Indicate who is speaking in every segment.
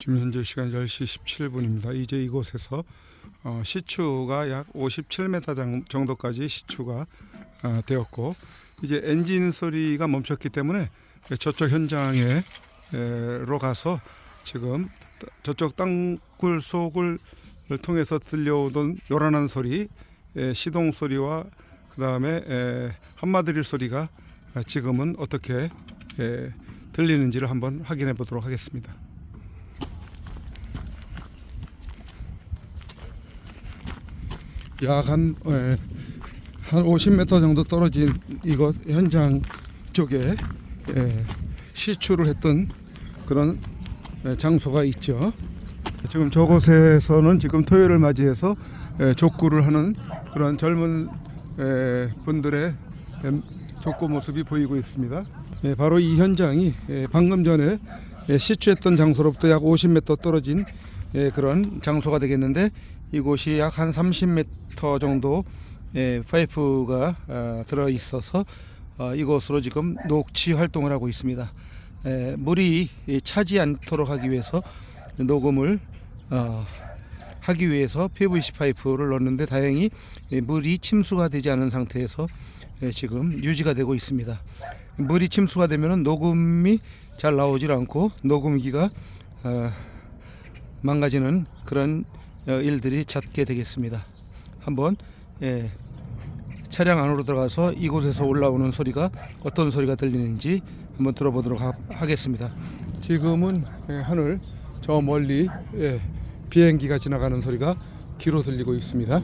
Speaker 1: 지금 현재 시간 10시 17분입니다. 이제 이곳에서 어, 시추가 약 57m 장- 정도까지 시추가 어, 되었고 이제 엔진 소리가 멈췄기 때문에 저쪽 현장에 에로 가서 지금 따- 저쪽 땅굴 속을 통해서 들려오던 요란한 소리, 에, 시동 소리와 그 다음에 한마드릴 소리가 지금은 어떻게 에, 들리는지를 한번 확인해 보도록 하겠습니다. 약한 한 50m 정도 떨어진 이곳 현장 쪽에 예, 시추를 했던 그런 예, 장소가 있죠. 지금 저곳에서는 지금 토요일을 맞이해서 예, 족구를 하는 그런 젊은 예, 분들의 예, 족구 모습이 보이고 있습니다. 예, 바로 이 현장이 예, 방금 전에 예, 시추했던 장소로부터 약 50m 떨어진 예, 그런 장소가 되겠는데 이곳이 약 한 30m 정도 예, 파이프가 아, 들어 있어서 어, 이곳으로 지금 녹취 활동을 하고 있습니다. 에, 물이 이, 차지 않도록 하기 위해서 녹음을 어, 하기 위해서 PVC 파이프를 넣는데 다행히 예, 물이 침수가 되지 않은 상태에서 예, 지금 유지가 되고 있습니다. 물이 침수가 되면 녹음이 잘 나오질 않고 녹음기가 어, 망가지는 그런 어, 일들이 잦게 되겠습니다. 한번 예, 차량 안으로 들어가서 이곳에서 올라오는 소리가 어떤 소리가 들리는지 한번 들어보도록 하, 겠습니다 지금은 예, 하늘 저 멀리 예, 비행기가 지나가는 소리가 귀로 들리고 있습니다.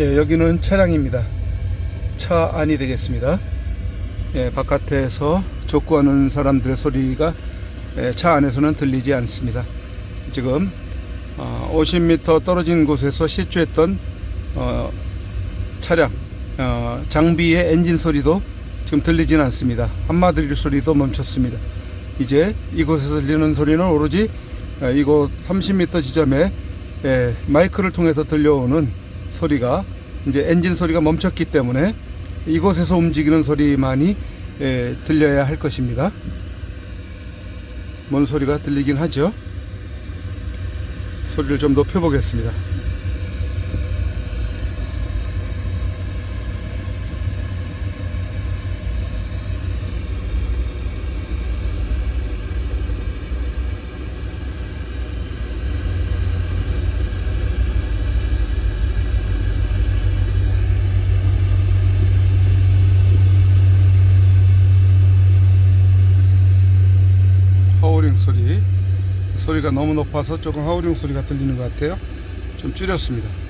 Speaker 1: 예, 여기는 차량입니다. 차 안이 되겠습니다. 예, 바깥에서 족구하는 사람들의 소리가 예, 차 안에서는 들리지 않습니다. 지금 어, 50m 떨어진 곳에서 시추했던 어, 차량 어, 장비의 엔진 소리도 지금 들리지는 않습니다. 한마디릴 소리도 멈췄습니다. 이제 이곳에서 들리는 소리는 오로지 어, 이곳 30m 지점에 예, 마이크를 통해서 들려오는 소리가 이제 엔진 소리가 멈췄기 때문에 이곳에서 움직이는 소리만이 예, 들려야 할 것입니다. 뭔 소리가 들리긴 하죠. 소리를 좀 높여 보겠습니다. 하우링 소리 소리가 너무 높아서 조금 하우링 소리가 들리는 것 같아요. 좀 줄였습니다.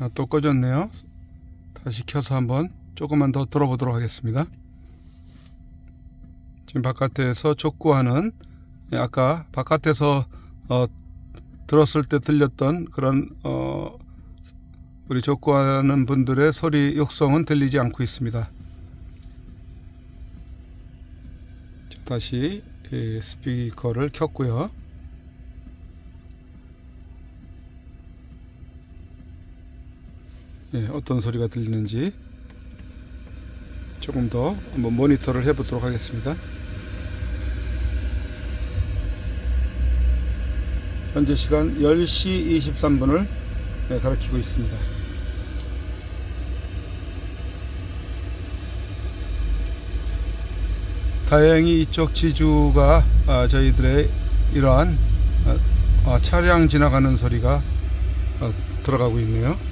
Speaker 1: 아, 또 꺼졌네요. 다시 켜서 한번 조금만 더 들어보도록 하겠습니다. 지금 바깥에서 족구하는 예, 아까 바깥에서 어, 들었을 때 들렸던 그런 어, 우리 족구하는 분들의 소리 욕성은 들리지 않고 있습니다. 자, 다시 이 스피커를 켰고요. 예, 어떤 소리가 들리는지 조금 더 한번 모니터를 해보도록 하겠습니다. 현재 시간 10시 23분을 가리키고 있습니다. 다행히 이쪽 지주가 아, 저희들의 이러한 아, 아, 차량 지나가는 소리가 어, 들어가고 있네요.